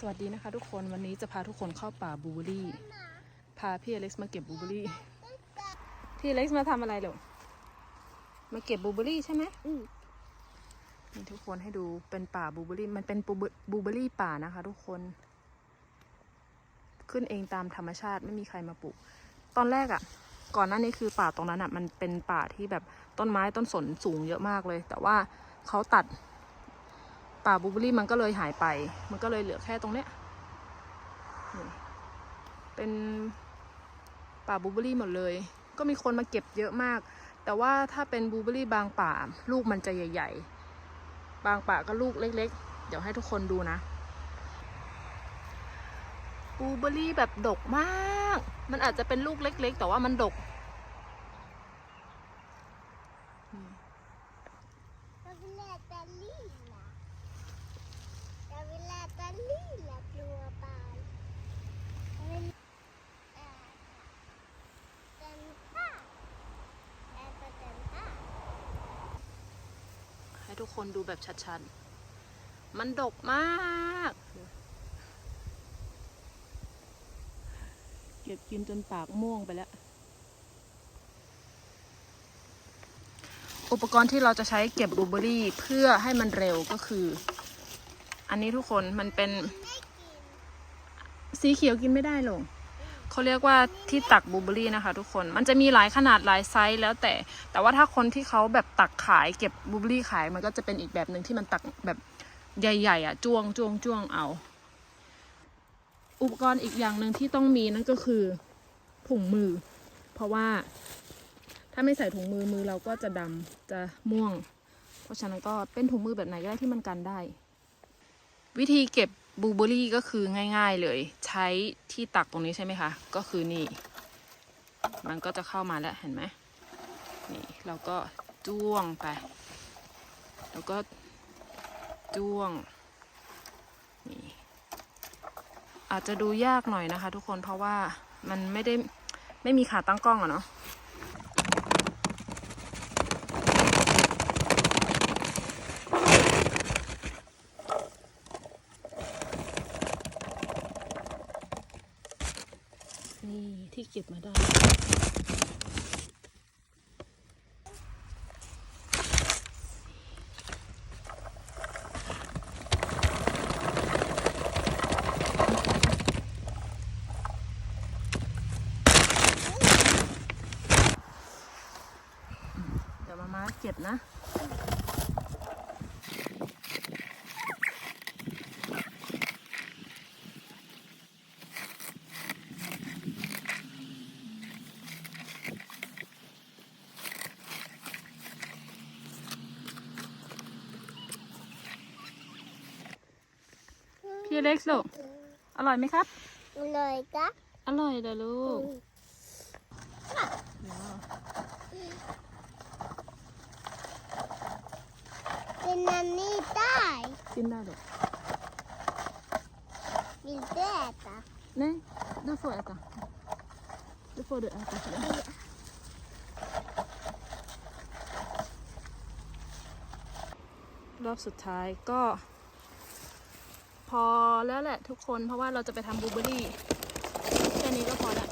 สวัสดีนะคะทุกคนวันนี้จะพาทุกคนเข้าป่าบลูเบอรี่ พาพี่อเล็กซ์มาเก็บบลูเบอรี่ พี่อเล็กซ์มาทำอะไรเหรอมาเก็บบลูเบอรี่ใช่ไหมอืมนี่ทุกคนให้ดูเป็นป่าบลูเบอรี่ มันเป็นบลูเบบลูเบอรี่ป่านะคะ ทุกคน ขึ้นเองตามธรรมชาติไม่มีใครมาปลูก ตอนแรกอะ่ะ ก่อนหน้านี้คือป่าตรงนั้นอะ่ะ มันเป็นป่าที่แบบต้นไม้ต้นสนสูงเยอะมากเลย แต่ว่าเขาตัด ป่าบลูเบอรี่มันก็เลยหายไป มันก็เลยเหลือแค่ตรงเนี้ยนี่เป็นป่าบลูเบอรี่หมดเลย ก็มีคนมาเก็บเยอะมาก แต่ว่าถ้าเป็นบลูเบอรี่บางป่า ลูกมันจะใหญ่ ๆ บางป่าก็ลูกเล็ก ๆ เดี๋ยวให้ทุกคนดูนะบลูเบอรี่แบบดกมาก มันอาจจะเป็นลูกเล็ก ๆ แต่ว่ามันดก Jag vill äta lila. Jag vill äta lila blåbär. Jag vill äta ให้ทุกคนดูแบบชัดๆ มันดกมาก เก็บกินจนปากม่วงไปแล้ว อุปกรณ์ที่เราจะใช้เก็บบลูเบอรี่เพื่อให้มันเร็วก็คือ อันนี้ทุกคนมันเป็น สีเขียวกินไม่ได้หรอกเขาเรียกว่าที่ตักบลูเบอรี่นะคะ ทุกคน มันจะมีหลายขนาดหลายไซส์แล้วแต่ แต่ว่าถ้าคนที่เขาแบบตักขายเก็บบลูเบอรี่ขายมันก็จะเป็นอีกแบบหนึ่งที่มันตักแบบใหญ่ ๆ อะจ้วงจ้วงจ้วงเอา อุปกรณ์อีกอย่างหนึ่งที่ต้องมีนั่นก็คือถุงมือ เพราะว่าถ้าไม่ใส่ถุงมือมือเราก็จะดำจะม่วง เพราะฉะนั้นก็เป็นถุงมือแบบไหนก็ได้ที่มันกันได้ วิธีเก็บบลูเบอรี่ก็คือง่าย ๆเลย ใช้ที่ตักตรงนี้ใช่ไหมคะ ก็คือนี่ มันก็จะเข้ามาแล้วเห็นไหมนี่เราก็จ้วงไป แล้วก็จ้วงนี่อาจจะดูยากหน่อยนะคะ ทุกคนเพราะว่ามันไม่ได้ไม่มีขาตั้งกล้องอะเนาะ นี่ที่เก็บมาได้ เดี๋ยวมามาเก็บนะ เล็กซ์ลูก อร่อยไหมครับเลยจ้ะอร่อยเลยลูกเป็นอันนี้ได้กินได้ลูกมีเด็ดอะ Nej, du får äta. Du får du äta. för det. รอบสุดท้ายก็ พอแล้วแหละทุกคนเพราะว่าเราจะไปทำบลูเบอรี่แค่นี้ก็พอแล้ว